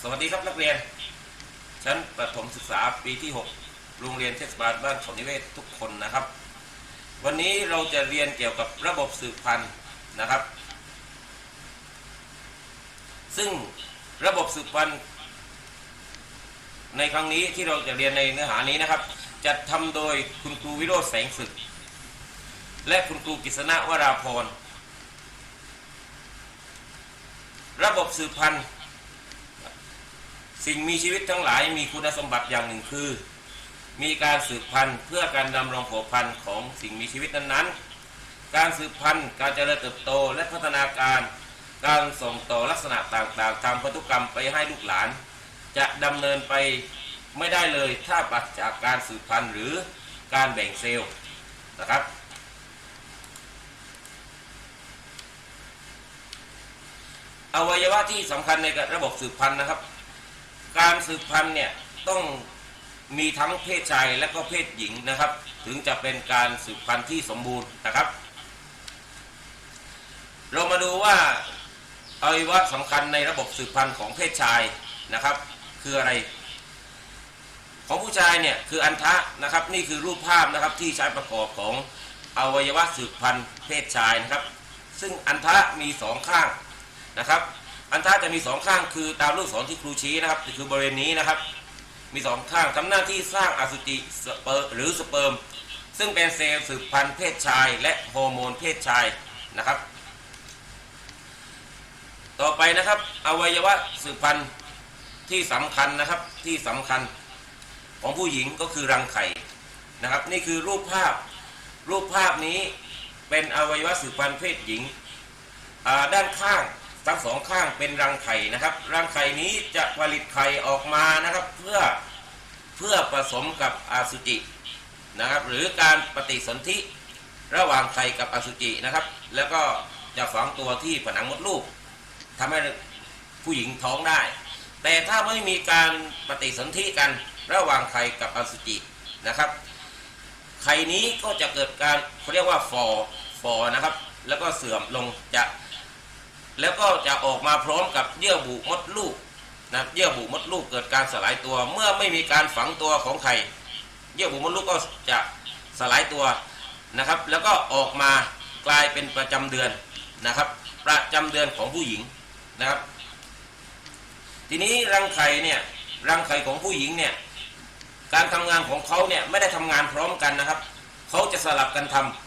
สวัสดีครับนักเรียน ชั้นประถมศึกษาปีที่ 6 โรงเรียนเทศบาลบ้านเขนิเวศทุกคนนะครับ วันนี้เราจะเรียนเกี่ยวกับระบบสืบพันธุ์นะครับ ซึ่งระบบสืบพันธุ์ในครั้งนี้ที่เราจะเรียนในเนื้อหานี้นะครับจะทำโดยคุณครูวิโรธแสงศึก และคุณครูกฤษณะวราพรระบบสืบพันธุ์ สิ่งมีชีวิตทั้งหลายมีคุณสมบัติอย่างหนึ่งคือ มีการสืบพันธุ์เพื่อการดำรงผ่าพันธุ์ของสิ่งมีชีวิตนั้นๆ การสืบพันธุ์การเจริญเติบโตและพัฒนาการ การส่งต่อลักษณะต่างๆทางพันธุกรรมไปให้ลูกหลาน จะดำเนินไปไม่ได้เลยถ้าปราศจากการสืบพันธุ์หรือการแบ่งเซลล์นะครับอวัยวะที่สำคัญในระบบสืบพันธุ์นะครับ การสืบพันธุ์เนี่ยต้องมีทั้งเพศชายและก็เพศหญิงนะครับ ถึงจะเป็นการสืบพันธุ์ที่สมบูรณ์นะครับ เรามาดูว่าอวัยวะสำคัญในระบบสืบพันธุ์ของเพศชายนะครับ คืออะไร ของผู้ชายเนี่ยคืออันทะนะครับ นี่คือรูปภาพนะครับที่ใช้ประกอบของอวัยวะสืบพันธุ์เพศชายนะครับ ซึ่งอันทะมีสองข้างนะครับ อันทะจะมีสองข้างคือตามลูกศรที่ครูชี้นะครับคือบริเวณนี้นะครับ มีสองข้างทำหน้าที่สร้างอสุจิสเปอร์หรือสเปิร์มซึ่งเป็นเซลล์สืบพันธุ์เพศชาย และฮอร์โมนเพศชายนะครับ ต่อไปนะครับอวัยวะสืบพันธุ์ที่สำคัญนะครับที่สำคัญของผู้หญิงก็คือรังไข่นะครับ นี่คือรูปภาพรูปภาพนี้เป็นอวัยวะสืบพันธุ์เพศหญิงด้านข้าง ทั้งสองข้างเป็นรังไข่นะครับ รังไข่นี้จะผลิตไข่ออกมานะครับ เพื่อเพื่อผสมกับอสุจินะครับ หรือการปฏิสนธิระหว่างไข่กับอสุจินะครับ แล้วก็จะฝังตัวที่ผนังมดลูกทำให้ผู้หญิงท้องได้ แต่ถ้าไม่มีการปฏิสนธิกันระหว่างไข่กับอสุจินะครับ ไข่นี้ก็จะเกิดการเขาเรียกว่าฟอฟอนะครับ แล้วก็เสื่อมลงจะ แล้วก็จะออกมาพร้อมกับเยื่อบุมดลูกนะเยื่อบุมดลูกเกิดการสลายตัว เมื่อไม่มีการฝังตัวของไข่ เยื่อบุมดลูกก็จะสลายตัวนะครับ แล้วก็ออกมากลายเป็นประจำเดือนนะครับ ประจำเดือนของผู้หญิงนะครับ ทีนี้รังไข่เนี่ยรังไข่ของผู้หญิงเนี่ยการทำงานของเขาเนี่ยไม่ได้ทำงานพร้อมกันนะครับเขาจะสลับกันทำ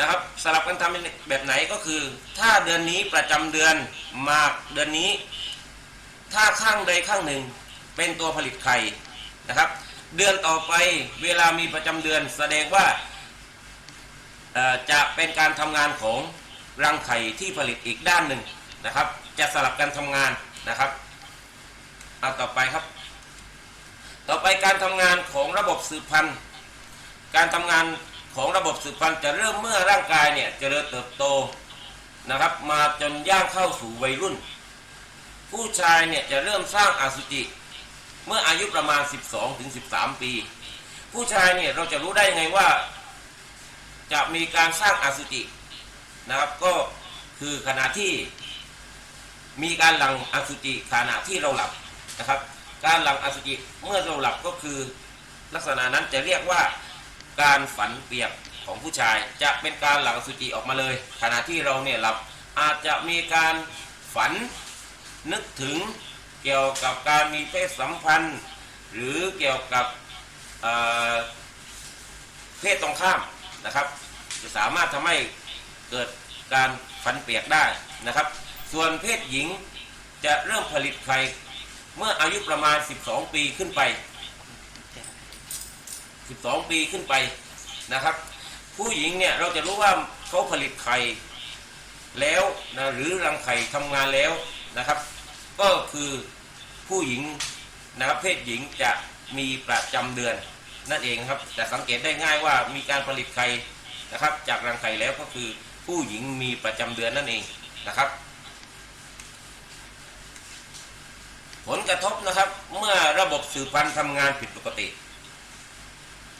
นะครับสลับกันทำแบบไหนก็คือ ถ้าเดือนนี้ประจำเดือนมากเดือนนี้ ถ้าข้างใดข้างหนึ่งเป็นตัวผลิตไข่นะครับ เดือนต่อไปเวลามีประจำเดือนแสดงว่าจะเป็นการทำงานของรังไข่ที่ผลิตอีกด้านหนึ่งนะครับ จะสลับกันทำงานนะครับเอาต่อไปครับ ต่อไปการทำงานของระบบสืบพันธุ์ การทำงาน ของระบบสืบพันธุ์จะเริ่มเมื่อร่างกายเนี่ยจเจริญเติบโตนะครับ มาจนย่างเข้าสู่วัยรุ่น ผู้ชายเนี่ยจะเริ่มสร้างอสุจิ เมื่ออายุประมาณ 12ถึง13ปี ผู้ชายเนี่ยเราจะรู้ได้ยังไงว่า จะมีการสร้างอสุจินะครับก็คือขณะที่มีการหลั่งอสุจิขณะที่เราหลับนะครับ การหลั่งอสุจิเมื่อเราหลับก็คือลักษณะนั้นจะเรียกว่า การฝันเปียกของผู้ชาย จะเป็นการหลั่งสุจิออกมาเลย ขณะที่เราเนี่ยหลับอาจจะมีการฝันนึกถึงเกี่ยวกับการมีเพศสัมพันธ์ หรือเกี่ยวกับเเพศตรงข้ามนะครับ จะสามารถทำให้เกิดการฝันเปียกได้นะครับ ส่วนเพศหญิงจะเริ่มผลิตไข่เมื่ออายุประมาณ 12 ปีขึ้นไป 12 ปีขึ้นไปนะครับ ผู้หญิงเนี่ยเราจะรู้ว่าเขาผลิตไข่แล้วนะหรือรังไข่ทำงานแล้วนะครับ ก็คือผู้หญิงนะครับเพศหญิงจะมีประจำเดือนนั่นเองครับจะสังเกตได้ง่ายว่ามีการผลิตไข่นะครับ จากรังไข่แล้วก็คือผู้หญิงมีประจำเดือนนั่นเองนะครับ ผลกระทบนะครับเมื่อระบบสืบพันธุ์ทำงานผิดปกติ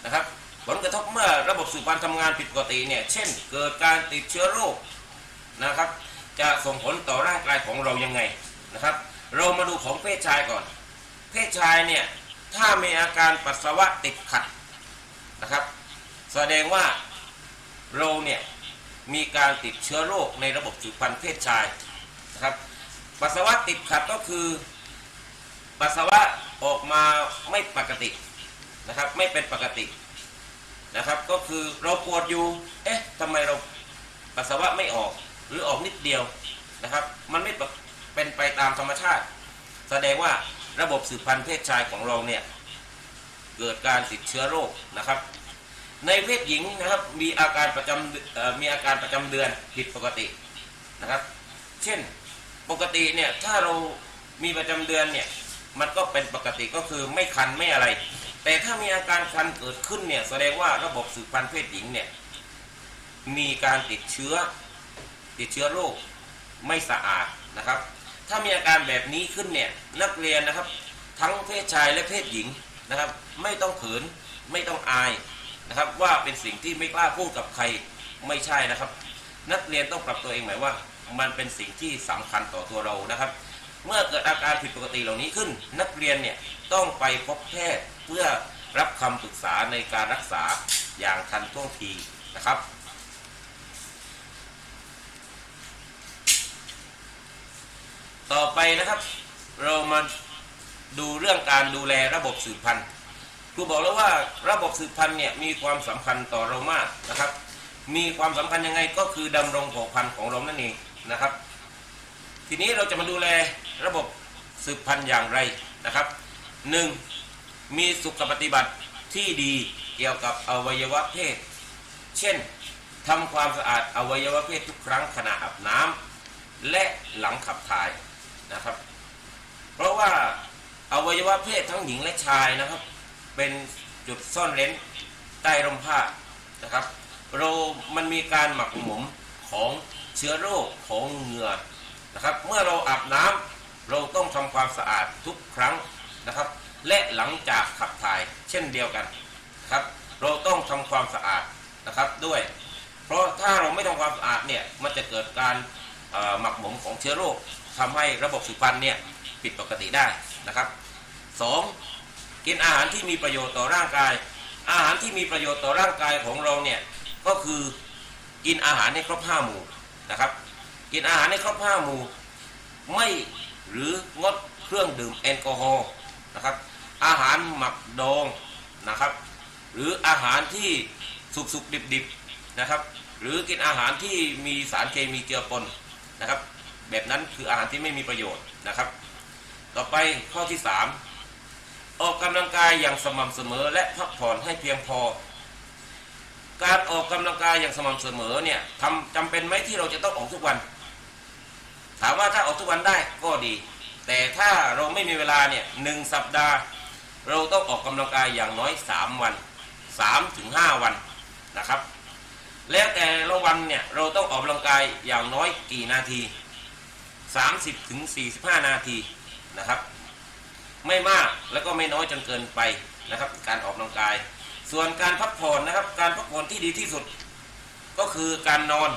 นะครับผลกระทบเมื่อระบบสืบพันธุ์ทำงานผิดปกติเนี่ยเช่น เกิดการติดเชื้อโรคนะครับ จะส่งผลต่อร่างกายของเรายังไงนะครับ เรามาดูของเพศชายก่อน เพศชายเนี่ยถ้ามีอาการปัสสาวะติดขัดนะครับ แสดงว่าเราเนี่ยมีการติดเชื้อโรคในระบบสืบพันธุ์เพศชายนะครับ ปัสสาวะติดขัดก็คือ ปัสสาวะออกมาไม่ปกติ นะครับ ไม่เป็นปกตินะครับ ก็คือเราปวดอยู่ เอ๊ะทำไมเราปัสสาวะไม่ออกหรือออกนิดเดียวนะครับ มันไม่เป็นไปตามธรรมชาติ แสดงว่าระบบสืบพันธุ์เพศชายของเราเนี่ยเกิดการติดเชื้อโรคนะครับ ในเพศหญิงนะครับมีอาการประจำมีอาการประจำเดือนผิดปกตินะครับ เช่นปกติเนี่ยถ้าเรามีประจำเดือนเนี่ยมันก็เป็นปกติก็คือไม่คันไม่อะไร แต่ถ้ามีอาการคันเกิดขึ้นเนี่ยแสดงว่าระบบสืบพันธุ์เพศหญิงเนี่ยมีการติดเชื้อติดเชื้อโรคไม่สะอาดนะครับ ถ้ามีอาการแบบนี้ขึ้นเนี่ยนักเรียนนะครับ ทั้งเพศชายและเพศหญิงนะครับ ไม่ต้องเขินไม่ต้องอายนะครับ ว่าเป็นสิ่งที่ไม่กล้าพูดกับใครไม่ใช่นะครับ นักเรียนต้องปรับตัวเองหมายว่า มันเป็นสิ่งที่สำคัญต่อตัวเรานะครับ เมื่อเกิดอาการผิดปกติเหล่านี้ขึ้น นักเรียนเนี่ยต้องไปพบแพทย์ พื่อรับคำปรึกษาในการรักษาอย่างทันท่วงทีนะครับ ต่อไปนะครับเรามาดูเรื่องการดูแลระบบสืบพันธุ์ครูบอกแล้วว่าระบบสืบพันธุ์เนี่ยมีความสำคัญต่อเรามากนะครับ มีความสำคัญยังไงก็คือดำรงเผ่าพันธุ์ของเรานั่นเองนะครับ ทีนี้เราจะมาดูแลระบบสืบพันธุ์อย่างไรนะครับหนึ่ง มีสุขปฏิบัติที่ดีเกี่ยวกับอวัยวะเพศ เช่นทำความสะอาดอวัยวะเพศทุกครั้งขณะอาบน้ำและหลังขับถ่ายนะครับ เพราะว่าอวัยวะเพศทั้งหญิงและชายนะครับ เป็นจุดซ่อนเร้นใต้ร่มผ้านะครับเรามันมีการหมักหมมของเชื้อโรคของเหงื่อนะครับ เมื่อเราอาบน้ำเราต้องทำความสะอาดทุกครั้งนะครับ และหลังจากขับถ่ายเช่นเดียวกันครับ เราต้องทำความสะอาดนะครับด้วย เพราะถ้าเราไม่ทำความสะอาดเนี่ยมันจะเกิดการหมักหมมของเชื้อโรคทำให้ระบบสืบพันธุ์เนี่ยผิดปกติได้นะครับสองกินอาหารที่มีประโยชน์ต่อร่างกาย อาหารที่มีประโยชน์ต่อร่างกายของเราเนี่ยก็คือกินอาหารให้ครบห้าหมู่นะครับ กินอาหารให้ครบห้าหมู่ไม่หรืองดเครื่องดื่มแอลกอฮอล์นะครับ อาหารหมักดองนะครับ หรืออาหารที่สุกสุกดิบดิบนะครับ หรือกินอาหารที่มีสารเคมีเจือปนนะครับ แบบนั้นคืออาหารที่ไม่มีประโยชน์นะครับ ต่อไปข้อที่ 3 ออกกำลังกายอย่างสม่ำเสมอและพักผ่อนให้เพียงพอ การออกกำลังกายอย่างสม่ำเสมอเนี่ยทำจำเป็นไหมที่เราจะต้องออกทุกวัน ถามว่าถ้าออกทุกวันได้ก็ดี แต่ถ้าเราไม่มีเวลาเนี่ยหนึ่งสัปดาห์ เราต้องออกกำลังกายอย่างน้อย 3 วัน3ถึง5วันนะครับ แล้วแต่ละวันเนี่ยเราต้องออกกำลังกายอย่างน้อยกี่นาที 30ถึง45 นาทีนะครับ ไม่มากแล้วก็ไม่น้อยจนเกินไปนะครับ การออกกำลังกาย ส่วนการพักผ่อนนะครับ การพักผ่อนที่ดีที่สุด ก็คือการนอน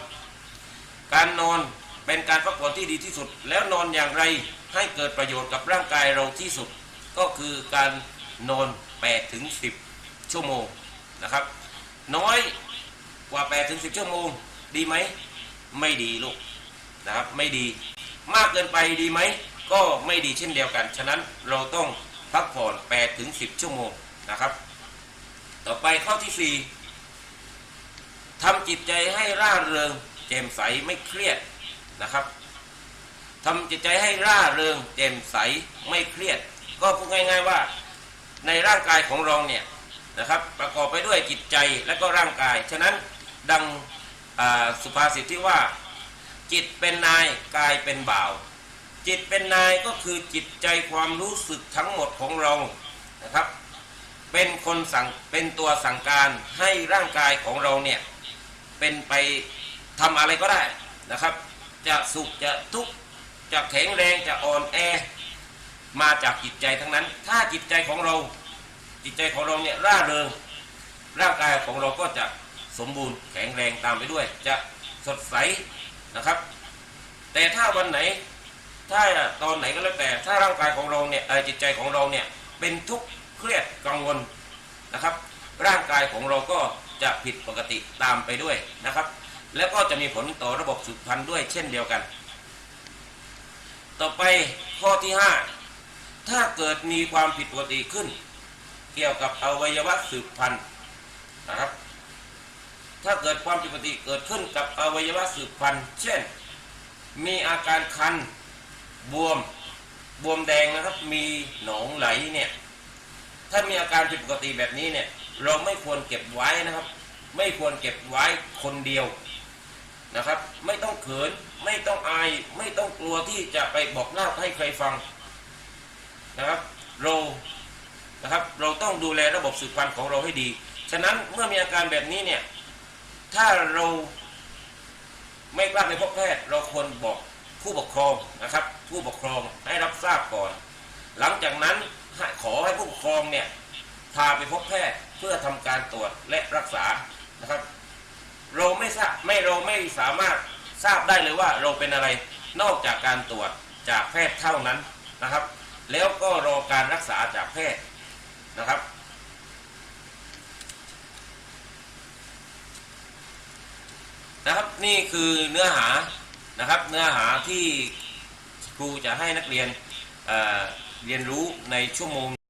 การนอนเป็นการพักผ่อนที่ดีที่สุด แล้วนอนอย่างไรให้เกิดประโยชน์กับร่างกายเราที่สุด ก็คือการ นอน8ถึง10 ชั่วโมงนะครับ น้อยกว่า8ถึง10 ชั่วโมง ดีไหม ไม่ดีลูกนะครับไม่ดีมากเกินไปดีไหม ก็ไม่ดีเช่นเดียวกัน ฉะนั้นเราต้องพักผ่อน8ถึง10 ชั่วโมงนะครับ ต่อไปข้อที่ 4ทำจิตใจให้ร่าเริงแจ่มใสไม่เครียดนะครับทำจิตใจให้ร่าเริงแจ่มใสไม่เครียด ก็พูดง่าย ๆว่า ในร่างกายของเราเนี่ยนะครับประกอบไปด้วยจิตใจและก็ร่างกาย ฉะนั้นดังสุภาษิตที่ว่า จิตเป็นนายกายเป็นบ่าว จิตเป็นนายก็คือจิตใจความรู้สึกทั้งหมดของเรานะครับ เป็นคนสั่งเป็นตัวสั่งการให้ร่างกายของเราเนี่ยเป็นไปทำอะไรก็ได้นะครับ จะสุขจะทุกข์จะแข็งแรงจะอ่อนแอ มาจากจิตใจทั้งนั้น ถ้าจิตใจของเรา จิตใจของเราเนี่ยร่าเริงร่างกายของเราก็จะสมบูรณ์แข็งแรงตามไปด้วย จะสดใสนะครับ แต่ถ้าวันไหน ถ้าตอนไหนก็แล้วแต่ ถ้าร่างกายของเราเนี่ยจิตใจของเราเนี่ยเป็นทุกข์เครียดกังวลนะครับ ร่างกายของเราก็จะผิดปกติตามไปด้วยนะครับ แล้วก็จะมีผลต่อระบบสืบพันธุ์ด้วยเช่นเดียวกัน ต่อไปข้อที่ 5 ถ้าเกิดมีความผิดปกติขึ้น เกี่ยวกับอวัยวะสืบพันธุ์นะครับ ถ้าเกิดความผิดปกติเกิดขึ้นกับอวัยวะสืบพันธุ์ เช่น มีอาการคันบวมบวมแดงนะครับมีหนองไหลเนี่ยถ้ามีอาการผิดปกติแบบนี้เนี่ยเราไม่ควรเก็บไว้นะครับ ไม่ควรเก็บไว้คนเดียวนะครับ ไม่ต้องเขินไม่ต้องอาย ไม่ต้องกลัวที่จะไปบอกเล่าให้ใครฟัง นะครับเรานะครับเราต้องดูแลระบบสืบพันธุ์ของเราให้ดี ฉะนั้นเมื่อมีอาการแบบนี้เนี่ยถ้าเราไม่กล้าไปพบแพทย์เราควรบอกผู้ปกครองนะครับ ผู้ปกครองให้รับทราบก่อน หลังจากนั้นขอให้ผู้ปกครองเนี่ยพาไปพบแพทย์เพื่อทำการตรวจและรักษานะครับ เราไม่ทราบไม่เราไม่สามารถทราบได้เลยว่าเราเป็นอะไรนอกจากการตรวจจากแพทย์เท่านั้นนะครับ แล้วก็รอการรักษาจากแพทย์นะครับ นะครับนี่คือเนื้อหานะครับเนื้อหาที่ครูจะให้นักเรียนเเรียนรู้ในชั่วโมง